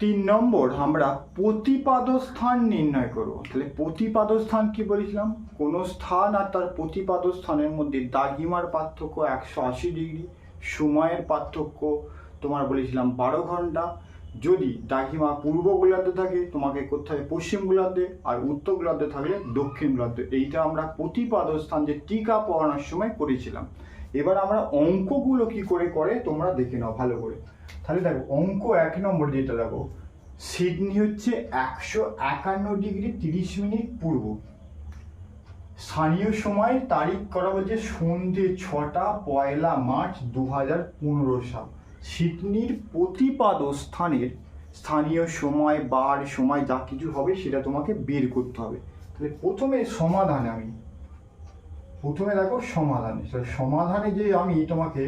তিন নম্বর, আমরা প্রতিপাদ স্থান নির্ণয় করব। তাহলে প্রতিপাদ স্থান কি বলেছিলাম? কোনো স্থান আর তার প্রতিপাদ স্থানের মধ্যে দাগিমার পার্থক্য একশো আশি ডিগ্রি, সময়ের পার্থক্য তোমার বলেছিলাম বারো ঘণ্টা। যদি দাগিমা পূর্ব গোলার্ধে থাকে, তোমাকে করতে হবে পশ্চিম গোলার্ধে, আর উত্তর গোলার্ধে থাকলে দক্ষিণ গোলার্ধে। এইটা আমরা প্রতিপাদ স্থান যে টিকা পড়ানোর সময় করেছিলাম। এবার আমরা অঙ্কগুলো কি করে করে তোমরা দেখে নাও ভালো করে। তাহলে দেখো, অঙ্ক এক নম্বর যেটা দেখো, সিডনি হচ্ছে একশো একান্ন ডিগ্রি তিরিশ মিনিট পূর্ব। স্থানীয় সময় তারিখ করা হচ্ছে সন্ধে ছটা পয়লা মার্চ দু হাজার পনেরো সাল। সিডনির প্রতিপাদ স্থানের স্থানীয় সময়, বার সময় যা কিছু হবে সেটা তোমাকে বের করতে হবে। তাহলে প্রথমে সমাধানে আমি, প্রথমে দেখো সমাধানে সমাধানে যে আমি তোমাকে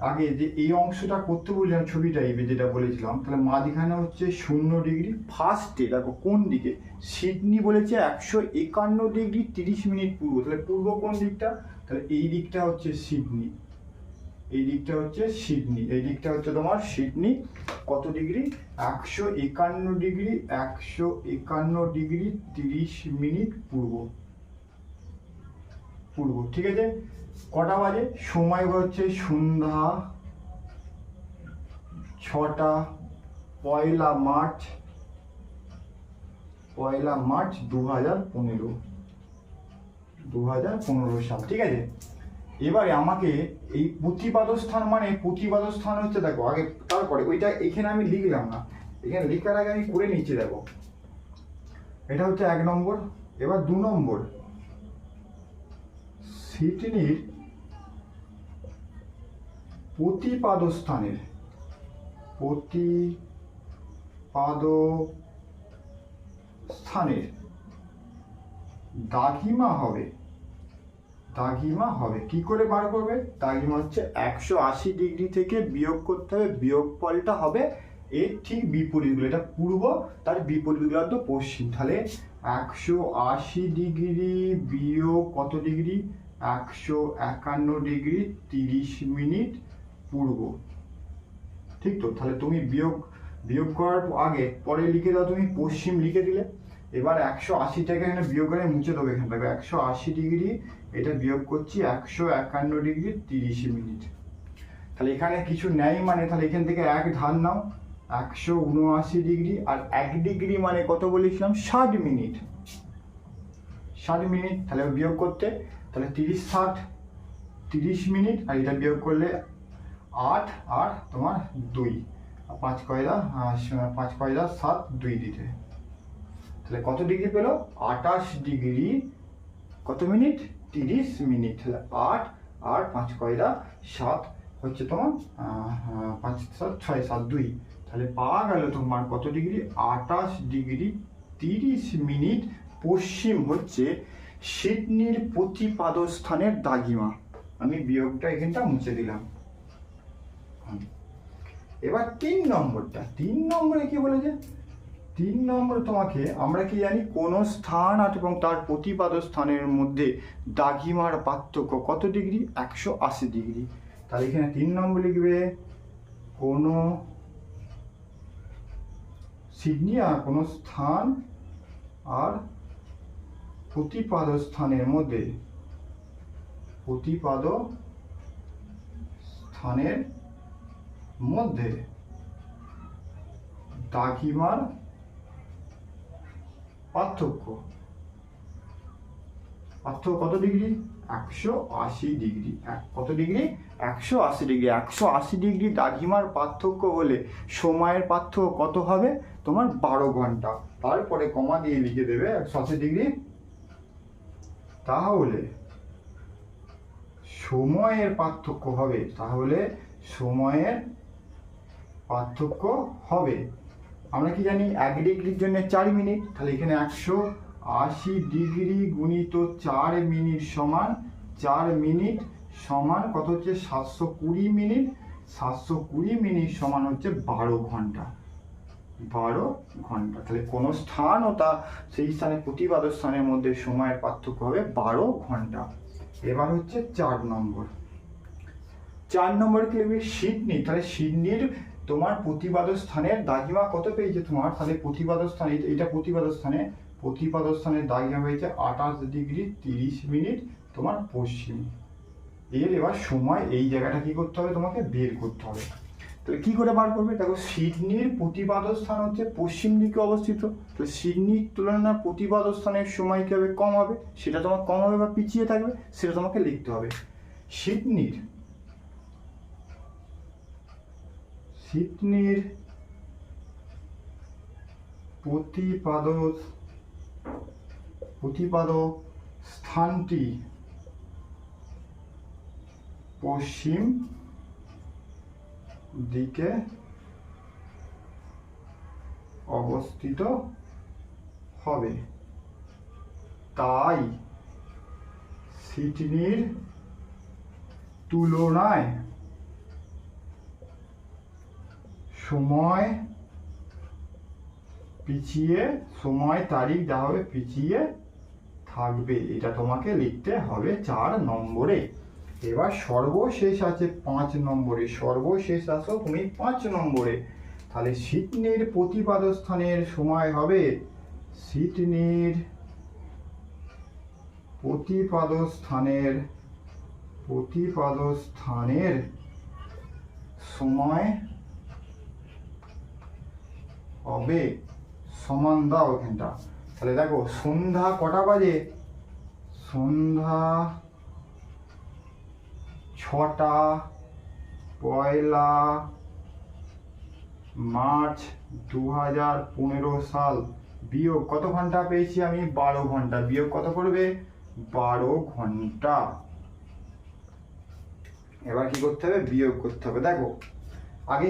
আগে যে এই অংশটা করতে বললাম ছবিটা, এই যেটা বলেছিলাম, তাহলে মাঝখানে হচ্ছে শূন্য ডিগ্রি ফার্স্টে দেখো কোন দিকে? সিডনি বলেছে একশো একান্ন ডিগ্রি তিরিশ মিনিট পূর্ব, তাহলে পূর্ব কোন দিকটা? তাহলে এই দিকটা হচ্ছে সিডনি, এই দিকটা হচ্ছে সিডনি, এই দিকটা হচ্ছে তোমার সিডনি, কত ডিগ্রি? একশো একান্ন ডিগ্রি, একশো একান্ন ডিগ্রি তিরিশ মিনিট পূর্ব পূর্ব, ঠিক আছে? কটা বাজে? সময় হচ্ছে সন্ধ্যা ছটা, পয়লা মার্চ পয়লা মার্চ দু হাজার পনেরো। দু হাজার পনেরো সাল, ঠিক আছে? এবারে আমাকে এই প্রতিপাদ স্থান মানে প্রতিপাদ স্থান হচ্ছে দেখো, আগে তারপরে ওইটা এখানে আমি লিখলাম না। এখানে লেখার আগে আমি করে নিচ্ছি, দেখো। এটা হচ্ছে এক নম্বর, এবার দু নম্বর। সিডনির প্রতিপাদ স্থানের প্রতিপাদ স্থানের দাগিমা হবে। দাগিমা হবে। কি করে বার করবে? দাগিমা হচ্ছে একশো আশি ডিগ্রি থেকে বিয়োগ করতে হবে। বিয়োগ ফলটা হবে এর ঠিক বিপরীতগুলো। এটা পূর্ব, তার বিপরীতগুলো তো পশ্চিম তাহলে একশো আশি ডিগ্রি বিয়োগ কত ডিগ্রি? একশো একান্ন ডিগ্রি তিরিশ মিনিট পূর্ব। ঠিক তো? তাহলে তুমি বিয়োগ বিয়োগ করার আগে পরে লিখে দাও তুমি, পশ্চিম লিখে দিলে। এবার একশো আশি টাকা এখানে বিয়োগ করে মুছে দেবো এখানে। দেখো, একশো আশি ডিগ্রি, এটা বিয়োগ করছি একশো একান্ন ডিগ্রি তিরিশ মিনিট। তাহলে এখানে কিছু নেই মানে তাহলে এখান থেকে এক ধার নাও। একশো উনআশি ডিগ্রি আর এক ডিগ্রি মানে কত বলেছিলাম? ষাট মিনিট। ষাট মিনিট, তাহলে বিয়োগ করতে তাহলে তিরিশ ষাট, তিরিশ মিনিট, আর এটা বিয়োগ করলে আট আর তোমার দুই। পাঁচ কয়লা পাঁচ কয়লা সাত, দুই দিতে। তাহলে কত ডিগ্রি পেল? আটাশ ডিগ্রি। কত মিনিট? তিরিশ মিনিট। তাহলে আট আর পাঁচ কয়লা সাত হচ্ছে তোমার পাঁচ, সাত, ছয়, সাত, দুই। তাহলে পাওয়া গেল তোমার কত ডিগ্রি? আটাশ ডিগ্রি। তিরিশ মিনিট পশ্চিম হচ্ছে সিডনির প্রতিপাদ স্থানের দাগিমা। আমি বিয়োগটা এখানটা মুছে দিলাম। এবার তিন নম্বরটা। তিন নম্বরে কি বলেছে? তিন নম্বর তোমাকে আমরা কি জানি কোন স্থান আর এবং তার প্রতিপাদ স্থানের মধ্যে দাগিমার পার্থক্য কত ডিগ্রি? একশো আশি ডিগ্রি। তাহলে এখানে তিন নম্বর লিখবে কোনো সিডনি আর কোনো স্থান আর প্রতিপাদ স্থানের মধ্যে প্রতিপাদ স্থানের মধ্যে দাগিমার পার্থক্য। পার্থক্য কত ডিগ্রি? একশো আশি ডিগ্রি। এক- কত ডিগ্রি? একশো আশি ডিগ্রি। একশো আশি ডিগ্রি দাগিমার পার্থক্য হলে সময়ের পার্থক্য কত হবে? তোমার বারো ঘণ্টা। তারপরে কমা দিয়ে লিখে দেবে একশো আশি ডিগ্রি। তাহলে সময়ের পার্থক্য হবে, তাহলে সময়ের পার্থক্য হবে। আমরা কি জানি এক ডিগ্রির জন্য চার মিনিট? তাহলে এখানে একশো আশি ডিগ্রি গুণিত চার মিনিট সমান, চার মিনিট সমান কত হচ্ছে? সাতশো কুড়ি মিনিট। সাতশো কুড়ি মিনিট সমান হচ্ছে বারো ঘণ্টা। বারো ঘণ্টা। তাহলে কোনো স্থান ও তা সেই স্থানে প্রতিবাদ স্থানের মধ্যে সময়ের পার্থক্য হবে বারো ঘণ্টা। এবার হচ্ছে চার নম্বর। চার নম্বর কি লিখবে? সিডনি। তাহলে সিডনির তোমার প্রতিপাদ স্থানের দাগিমা কত পেয়েছে তোমার? তাহলে প্রতিপাদ স্থানে এটা- প্রতিপাদ স্থানে প্রতিপাদ স্থানের দাগিমা পেয়েছে আঠাশ ডিগ্রি তিরিশ মিনিট তোমার পশ্চিম। এর এবার সময়, এই জায়গাটা কি করতে হবে? তোমাকে বের করতে হবে। তাহলে কি করে বার করবে? দেখো সিডনির প্রতিপাদ স্থান হচ্ছে পশ্চিম দিকে অবস্থিত। তাহলে সিডনির তুলনায় প্রতিপাদ স্থানের সময় কি হবে কম হবে? সেটা তোমার কম হবে বা পিছিয়ে থাকবে, সেটা তোমাকে লিখতে হবে। সিডনির সিডনির প্রতিপাদ প্রতিপাদ স্থানটি পশ্চিম দিকে অবস্থিত হবে। তাই সিডনির তুলনায় সময় পিছিয়ে, সময় তারিখ যা হবে, পিছিয়ে থাকবে। এটা তোমাকে লিখতে হবে চার নম্বরে। এবার সর্বশেষ আছে পাঁচ নম্বরে, সর্বশেষ আসো তুমি পাঁচ নম্বরে। তাহলে সিডনির প্রতিপাদ স্থানের সময় হবে। সিডনির প্রতিপাদ স্থানের প্রতিপাদ স্থানের সময় হবে। সমান দাও এখানটা। তাহলে দেখো, সন্ধ্যা কটা বাজে? সন্ধ্যা ছটা পয়লা মার্চ দু হাজার পনেরো সাল। বিয়োগ কত ঘণ্টা পেয়েছি আমি? বারো ঘণ্টা। বিয়োগ কত করবে? বারো ঘণ্টা। এবার কি করতে হবে? বিয়োগ করতে হবে। দেখো, আগে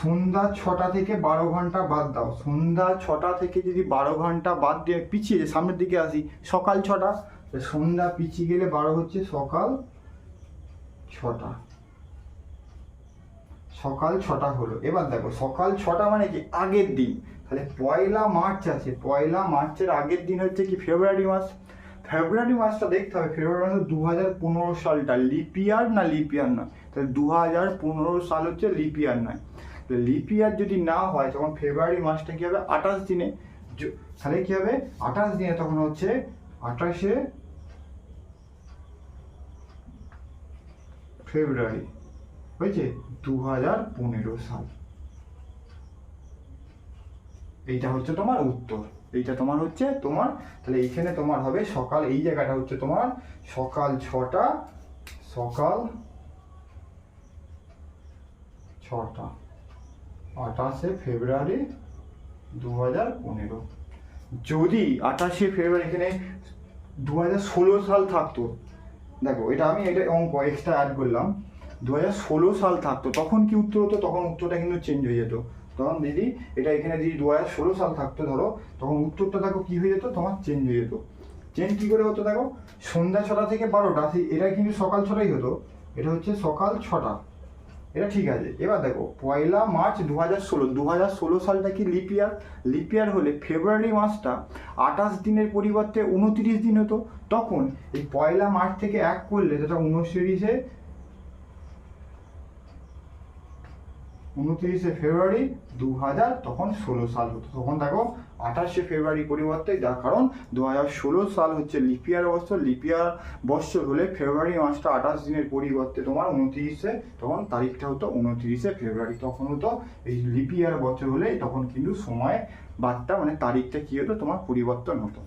সন্ধ্যা ছটা থেকে বারো ঘণ্টা বাদ দাও। সন্ধ্যা ছটা থেকে যদি বারো ঘণ্টা বাদ দিয়ে পিছিয়ে সামনের দিকে আসি, সকাল ছটা সন্ধ্যা পিছিয়ে গেলে বারো হচ্ছে সকাল ছটা। সকাল ছটা হলো। এবার দেখো, সকাল ছটা মানে কি? আগের দিন। তাহলে পয়লা মার্চ আছে। পয়লা মার্চের আগের দিন হচ্ছে কি ফেব্রুয়ারি মাস? ফেব্রুয়ারি মাসটা দেখতে হবে। ফেব্রুয়ারি মাস দু হাজার পনেরো সালটা। লিপিয়ার না লিপিয়ার নয় তাহলে দু হাজার পনেরো সাল হচ্ছে লিপিয়ার নয়। লিপিয়ার যদি না হয়, তখন ফেব্রুয়ারি মাসটা কি হবে? আঠাশ দিনে। তাহলে কি হবে? আঠাশ দিনে তখন হচ্ছে আঠাশে ফেব্রুয়ারি হয়েছে দু হাজার পনেরো সাল। এইটা হচ্ছে তোমার উত্তর। এইটা তোমার হচ্ছে তোমার, তাহলে এইখানে তোমার হবে সকাল, এই জায়গাটা হচ্ছে তোমার সকাল ছটা সকাল ছটা, আঠাশে ফেব্রুয়ারি দু হাজার পনেরো। যদি আঠাশে ফেব্রুয়ারি এখানে দু হাজার ষোলো সাল থাকতো দেখো, এটা আমি এটা অঙ্ক এক্সট্রা অ্যাড করলাম। দু হাজার ষোলো সাল থাকতো, তখন কি উত্তর হতো? তখন উত্তরটা কিন্তু চেঞ্জ হয়ে যেত। তখন দিদি, এটা এখানে যদি দু হাজার ষোলো সাল থাকতো, ধরো, তখন উত্তরটা দেখো কী হয়ে যেত? তোমার চেঞ্জ হয়ে যেত। চেঞ্জ কী করে হতো দেখো? সন্ধ্যা ছটা থেকে বারোটা এটা কিন্তু সকাল ছটাই হতো। এটা হচ্ছে সকাল ছটা। এটা ঠিক আছে। এবার দেখো, পয়লা মার্চ দু হাজার ষোলো দু হাজার ষোলো সালটা কি লিপিয়ার লিপিয়ার হলে ফেব্রুয়ারি মাসটা আঠাশ দিনের পরিবর্তে উনত্রিশ দিন হতো। তখন এই পয়লা মার্চ থেকে এক করলে যেটা উনত্রিশে উনত্রিশে ফেব্রুয়ারি দু হাজার তখন ষোলো সাল হতো। তখন দেখো আঠাশে ফেব্রুয়ারি পরিবর্তে, যার কারণ দু হাজার ষোলো সাল হচ্ছে লিপিয়ার বছর লিপিয়ার বছর হলে ফেব্রুয়ারি মাসটা আঠাশ দিনের পরিবর্তে তোমার উনত্রিশে, তখন তারিখটা হতো উনত্রিশে ফেব্রুয়ারি। তখন হতো এই লিপিয়ার বছর হলে তখন কিন্তু সময় বারটা মানে তারিখটা কী হতো? তোমার পরিবর্তন হতো।